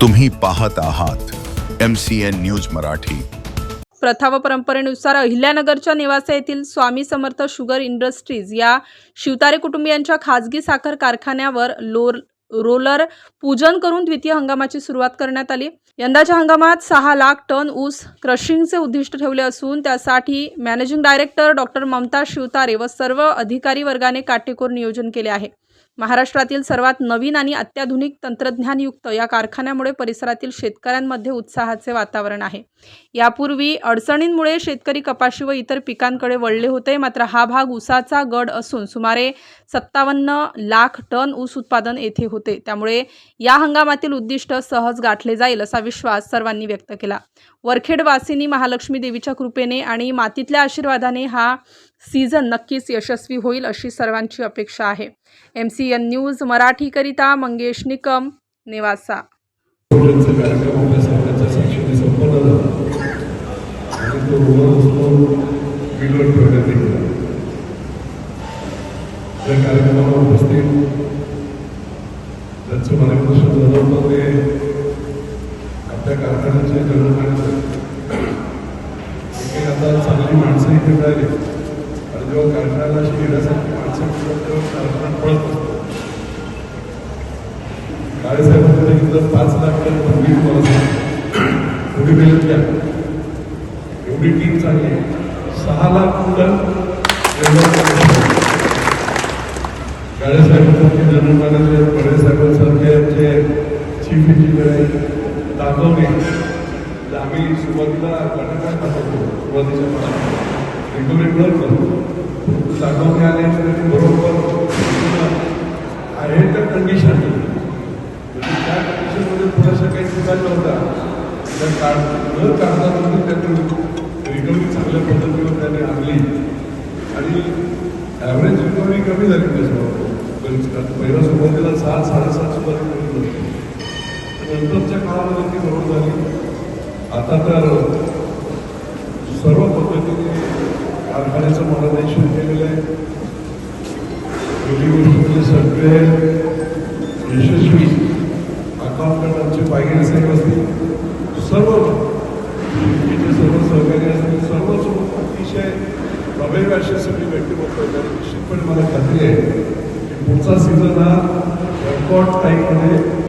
तुम्ही पाहत आहात M C N news Marathi. प्रथा व परंपरेनुसार अहिल्यानगरच्या निवासा येथील स्वामी समर्थ शुगर इंडस्ट्रीज या शिवतारे कुटुंबियांच्या खाजगी साखर कारखान्यावर लोर रोलर पूजन करून द्वितीय हंगामाची सुरुवात करण्यात आली. यंदाच्या हंगामात सहा लाख टन ऊस क्रशिंगचे उद्दिष्ट ठेवले असून त्यासाठी managing director doctor Mamata Shivtare व सर्व अधिकारी वर्गाने काटेकोर नियोजन केले आहे. महाराष्ट्रातील सर्वात नवीन आणि अत्याधुनिक तंत्रज्ञानयुक्त या कारखान्यामुळे परिसरातील शेतकऱ्यांमध्ये उत्साहाचे वातावरण आहे. यापूर्वी अडचणींमुळे शेतकरी कपाशी व इतर पिकांकडे वळले होते. मात्र हा भाग ऊसाचा गड असून सुमारे सत्तावन्न लाख टन ऊस उत्पादन येथे होते. त्यामुळे या हंगामातील उद्दिष्ट सहज गाठले जाईल असा विश्वास सर्वांनी व्यक्त केला. वरखेडवासिनी महालक्ष्मी देवीच्या कृपेने आणि मातीतल्या आशीर्वादाने हा सीझन नक्कीच यशस्वी होईल अशी सर्वांची अपेक्षा आहे. एम सी एन न्यूज मराठीकरिता मंगेश निकम नेवासा. त्या कार्यक्रमाला उपस्थित झालं होतं ते आपल्या कारखान्याचे आता चांगली माणसं इथे मिळाली आणि जेव्हा कारखान्याला माणसं पळत असतो काळेसाहेबांनी सांगितलं पाच लाख पूर्वी तुम्हाला घ्या एवढी टीम चांगली आहे. सहा लाख टन काळेसाहेबांसारखे जनरल मॅनेजर पडेसाहेबांसारखे आमचे चीफ इंजिनियर आहेत दाखवणे आम्ही सुरुवातीला वाटेपाट सुरुवातीच्या इंडिव्हिज्युअल रिकव्हरी मिळत नव्हतो दाखवणे बरोबर. आहे तर कंडिशन त्या कंडिशनमध्ये थोडासा काही चुका नव्हता त्या काढ न काढता काढताना त्यातून रिकव्हरी चांगल्या पद्धतीनं त्याने आणली. आणि ॲव्हरेज रिकव्हरी कमी झाली त्याच्यावर पहिला सुरुवातीला सहा साडेसात सुद्धा रिकव्हरी झाली. नंतरच्या काळामध्ये ती बरोबर झाली. आता तर सर्व पद्धतीने कारखान्याचं मार्गदर्शन केलेलं आहे पहिली गोष्ट म्हणजे सगळे यशस्वी अकाउंटंट आमचे पायगेड साहेब असतील सर्व बँकेचे सर्व सहकारी असतील सर्वच. अतिशय प्रभावी अशी सगळी व्यक्तिमत्व आहे. निश्चितपणे मला खात्री आहे की पुढचा सीझन हा रेकॉर्ड टाईममध्ये